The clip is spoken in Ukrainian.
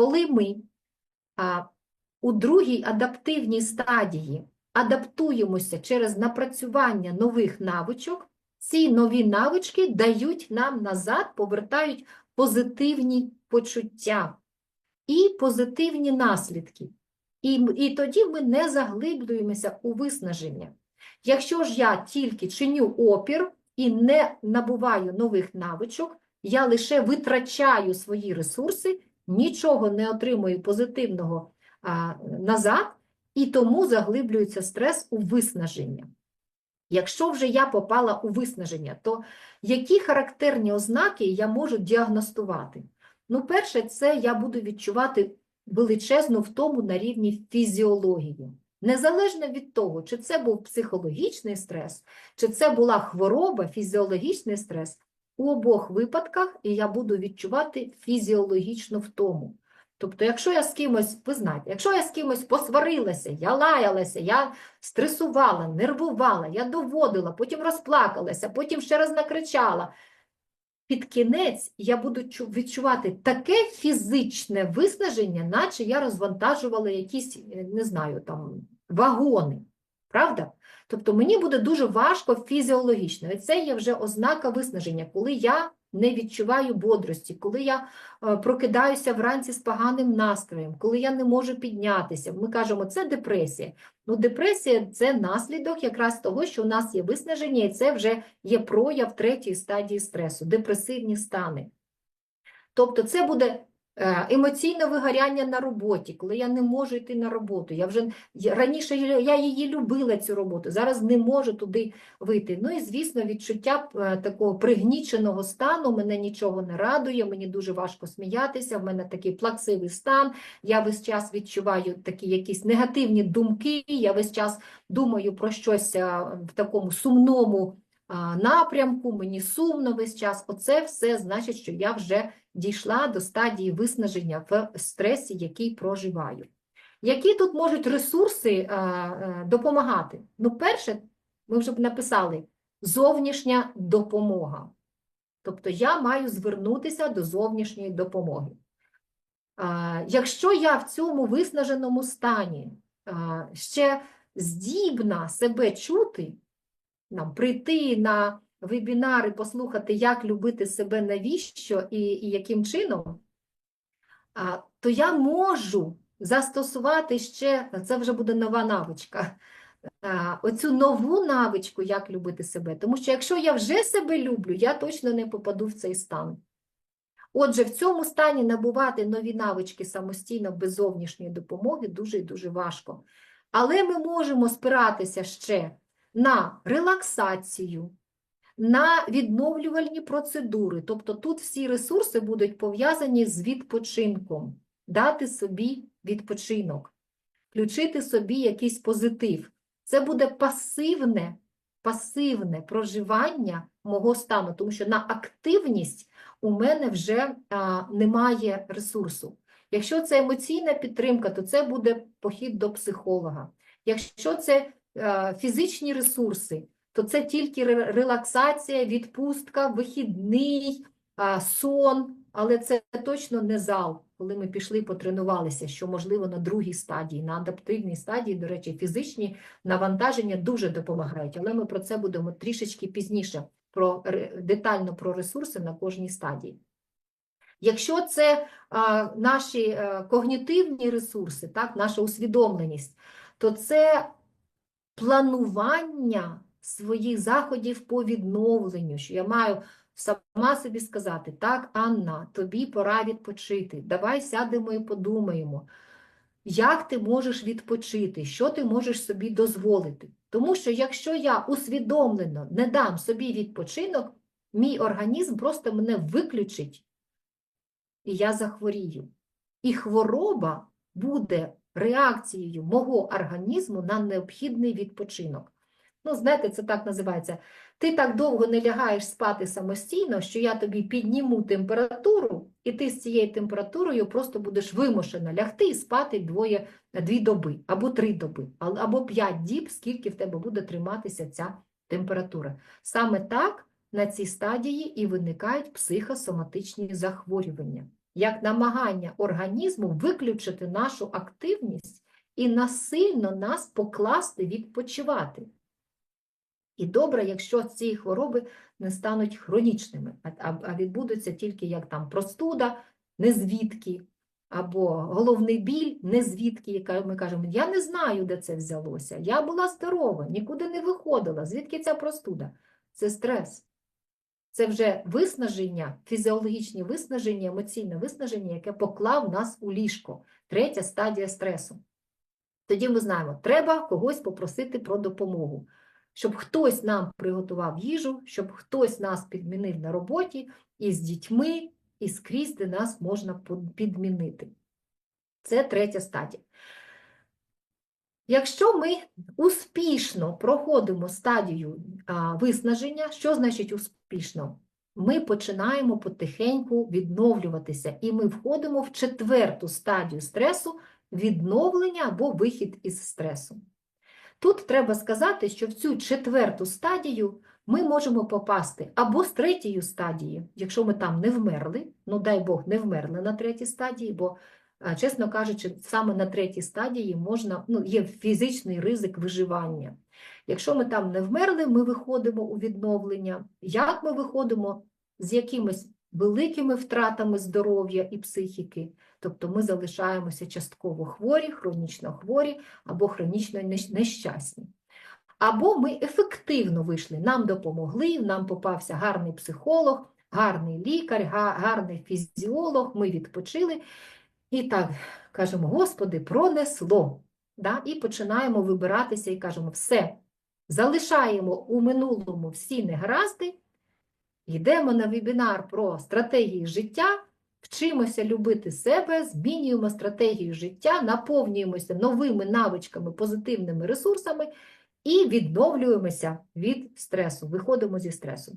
коли ми а, у другій адаптивній стадії адаптуємося через напрацювання нових навичок, ці нові навички дають нам назад, повертають позитивні почуття і позитивні наслідки. І, і тоді ми не заглиблюємося у виснаження. Якщо ж я тільки чиню опір і не набуваю нових навичок, я лише витрачаю свої ресурси, нічого не отримую позитивного а, назад, і тому заглиблюється стрес у виснаження. Якщо вже я попала у виснаження, то які характерні ознаки я можу діагностувати? Ну, перше, це я буду відчувати величезну втому на рівні фізіології. Незалежно від того, чи це був психологічний стрес, чи це була хвороба, фізіологічний стрес, у обох випадках я буду відчувати фізіологічну втому. Тобто, якщо я з кимось, ви знаєте, якщо я з кимось посварилася, я лаялася, я стресувала, нервувала, я доводила, потім розплакалася, потім ще раз накричала. Під кінець я буду відчувати таке фізичне виснаження, наче я розвантажувала якісь, е, не знаю, там вагони. Правда? Тобто мені буде дуже важко фізіологічно. І це є вже ознака виснаження, коли я не відчуваю бодрості, коли я е, прокидаюся вранці з поганим настроєм, коли я не можу піднятися. Ми кажемо, це депресія. Ну, депресія це наслідок якраз того, що у нас є виснаження, і це вже є прояв третьої стадії стресу, депресивні стани. Тобто це буде емоційне вигоряння на роботі, коли я не можу йти на роботу. Я вже раніше я її любила цю роботу, зараз не можу туди вийти. Ну і звісно, відчуття е, такого пригніченого стану мене нічого не радує, мені дуже важко сміятися, в мене такий плаксивий стан. Я весь час відчуваю такі якісь негативні думки. Я весь час думаю про щось в такому сумному напрямку, мені сумно весь час. Оце все значить, що я вже дійшла до стадії виснаження в стресі, який проживаю. Які тут можуть ресурси а, а, допомагати? Ну, перше, ми вже б написали зовнішня допомога. Тобто я маю звернутися до зовнішньої допомоги. А, Якщо я в цьому виснаженому стані а, ще здібна себе чути, нам прийти на вебінари, послухати, як любити себе, навіщо і, і яким чином, а, то я можу застосувати ще, це вже буде нова навичка, оцю нову навичку, як любити себе. Тому що якщо я вже себе люблю, я точно не попаду в цей стан. Отже, в цьому стані набувати нові навички самостійно без зовнішньої допомоги дуже і дуже важко. Але ми можемо спиратися ще на релаксацію, на відновлювальні процедури. Тобто тут всі ресурси будуть пов'язані з відпочинком, дати собі відпочинок, включити собі якийсь позитив. Це буде пасивне, пасивне проживання мого стану, тому що на активність у мене вже а, немає ресурсу. Якщо це емоційна підтримка, то це буде похід до психолога. Якщо це е, фізичні ресурси, то це тільки релаксація, відпустка, вихідний, сон, але це точно не зал, коли ми пішли потренувалися, що можливо на другій стадії, на адаптивній стадії, до речі, фізичні навантаження дуже допомагають, але ми про це будемо трішечки пізніше, про, детально про ресурси на кожній стадії. Якщо це а, наші е, когнітивні ресурси, так, наша усвідомленість, то це планування своїх заходів по відновленню, що я маю сама собі сказати, так, Анна, тобі пора відпочити, давай сядемо і подумаємо, як ти можеш відпочити, що ти можеш собі дозволити. Тому що якщо я усвідомлено не дам собі відпочинок, мій організм просто мене виключить, і я захворію. І хвороба буде реакцією мого організму на необхідний відпочинок. Ну, знаєте, це так називається. Ти так довго не лягаєш спати самостійно, що я тобі підніму температуру, і ти з цією температурою просто будеш вимушена лягти і спати двоє, дві доби, або три доби, або п'ять діб, скільки в тебе буде триматися ця температура. Саме так на цій стадії і виникають психосоматичні захворювання. як намагання організму виключити нашу активність і насильно нас покласти відпочивати. І добре, якщо ці хвороби не стануть хронічними, а, відбудуться тільки як там простуда, не звідки, або головний біль, не звідки, яка ми кажемо, я не знаю, де це взялося. Я була здорова, нікуди не виходила. Звідки ця простуда? Це стрес. Це вже виснаження, фізіологічні виснаження, емоційне виснаження, яке поклав нас у ліжко. Третя стадія стресу. Тоді ми знаємо, треба когось попросити про допомогу, щоб хтось нам приготував їжу, щоб хтось нас підмінив на роботі і з дітьми, і скрізь, де нас можна підмінити. Це третя стадія. Якщо ми успішно проходимо стадію а, виснаження, що значить успішно? Ми починаємо потихеньку відновлюватися, і ми входимо в четверту стадію стресу відновлення або вихід із стресу. Тут треба сказати, що в цю четверту стадію ми можемо попасти або з третьої стадії, якщо ми там не вмерли, ну дай Бог, не вмерли на третій стадії, бо, чесно кажучи, саме на третій стадії можна, ну, є фізичний ризик виживання. Якщо ми там не вмерли, ми виходимо у відновлення. Як ми виходимо з якимись великими втратами здоров'я і психіки, тобто ми залишаємося частково хворі, хронічно хворі або хронічно нещасні. Або ми ефективно вийшли, нам допомогли, нам попався гарний психолог, гарний лікар, гарний фізіолог, ми відпочили і так кажемо, Господи, пронесло. Да? І починаємо вибиратися і кажемо, все, залишаємо у минулому всі негаразди, йдемо на вебінар про стратегії життя, вчимося любити себе, змінюємо стратегію життя, наповнюємося новими навичками, позитивними ресурсами і відновлюємося від стресу, виходимо зі стресу.